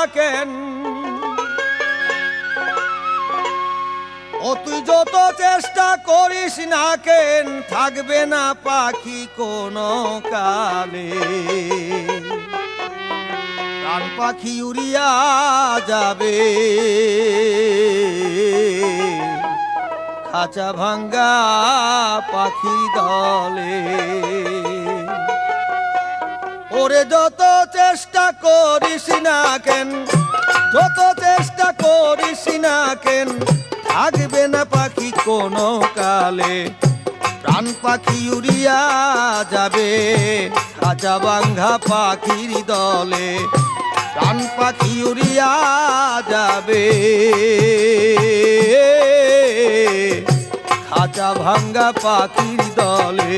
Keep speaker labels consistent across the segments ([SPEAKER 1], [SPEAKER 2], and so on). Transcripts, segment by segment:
[SPEAKER 1] থাকেন। ও তুই যত চেষ্টা করিস না কেন, থাকবে না পাখি কোনো কালে। কান পাখি উড়িয়া যাবে। খাঁচা ভাঙ্গা পাখি দলে। ওরে যত চেষ্টা করিস না কেন, যত চেষ্টা করিস না কেন, থাকবে না পাখি কোনো কালে। প্রাণ পাখি উড়িয়া যাবে খাঁচা বাঙ্ঘা পাখির দলে। প্রাণ পাখি উড়িয়া যাবে। খাঁচা ভাঙ্গা পাখির দলে।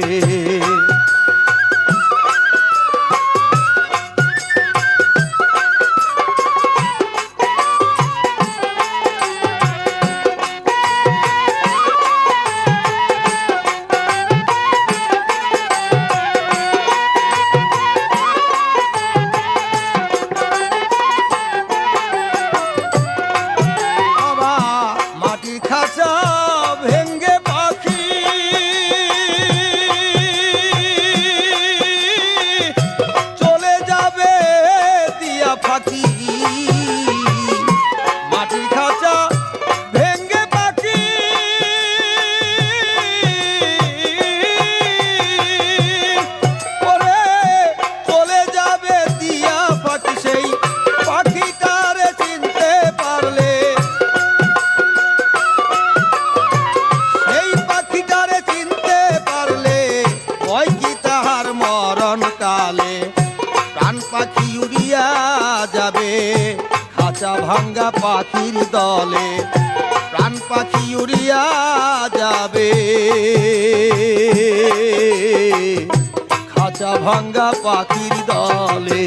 [SPEAKER 1] প্রাণ পাখি উড়িয়া যাবে, খাঁচা ভাঙ্গা পাখির দলে। প্রাণ পাখি উড়িয়া যাবে। খাঁচা ভাঙ্গা পাখির দলে।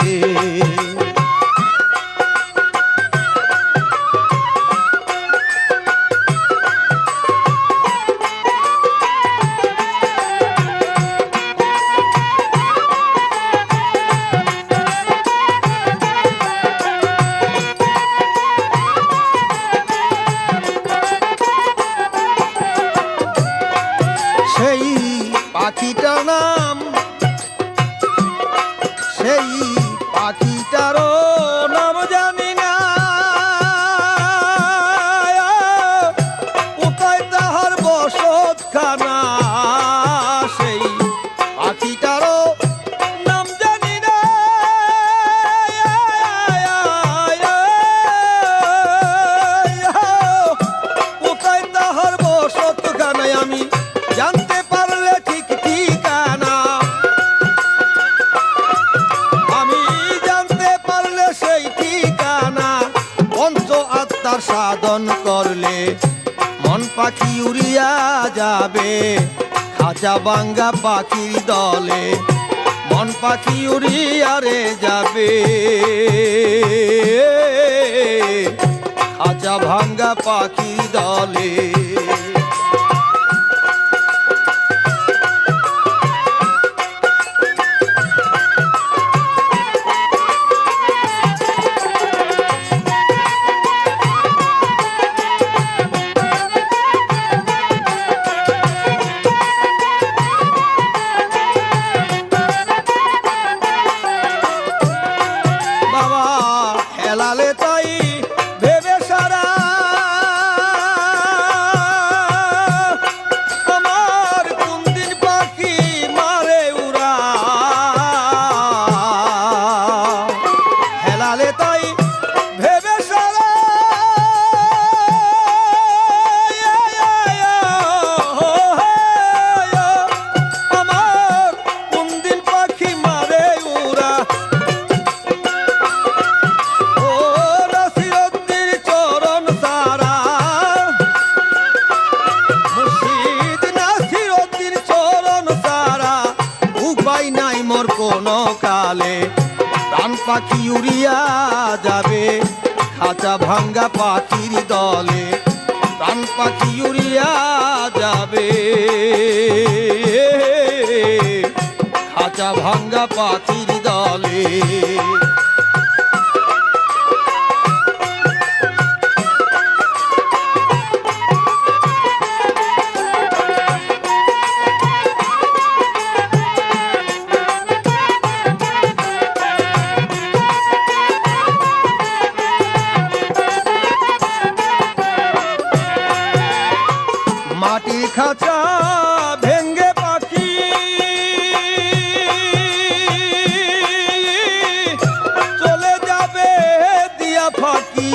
[SPEAKER 1] সেই পাখিটার নাম সেই পাখিটারও নাম জানি না। কোথায় তাহার বসত খানা সাধন করলে মন পাখি উড়িয়া যাবে। খাঁচা বাঙ্গা পাখির দলে মন পাখি উড়িয়া রে যাবে। খাঁচা ভাঙ্গা পাখি দলে কালে প্রাণ পাখি উড়িয়া যাবে, খাঁচা ভাঙ্গা পাখির দলে প্রাণ পাখি উড়িয়া যাবে। খাঁচা ভাঙ্গা পাখির দলে। খাঁচা ভেঙ্গে পাখি। চলে যাবে দিয়া ফাঁকি।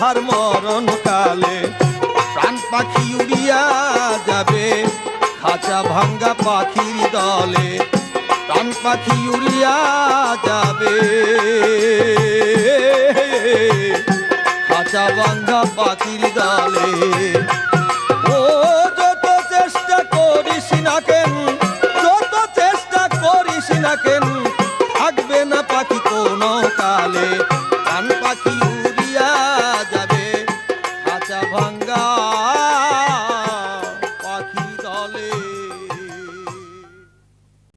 [SPEAKER 1] তাহার মরণ কালে প্রাণ পাখি উড়িয়া যাবে, খাঁচা ভাঙ্গা পাখির দলে প্রাণ পাখি উড়িয়া যাবে। খাঁচা ভাঙ্গা পাখির দলে কেন করিস না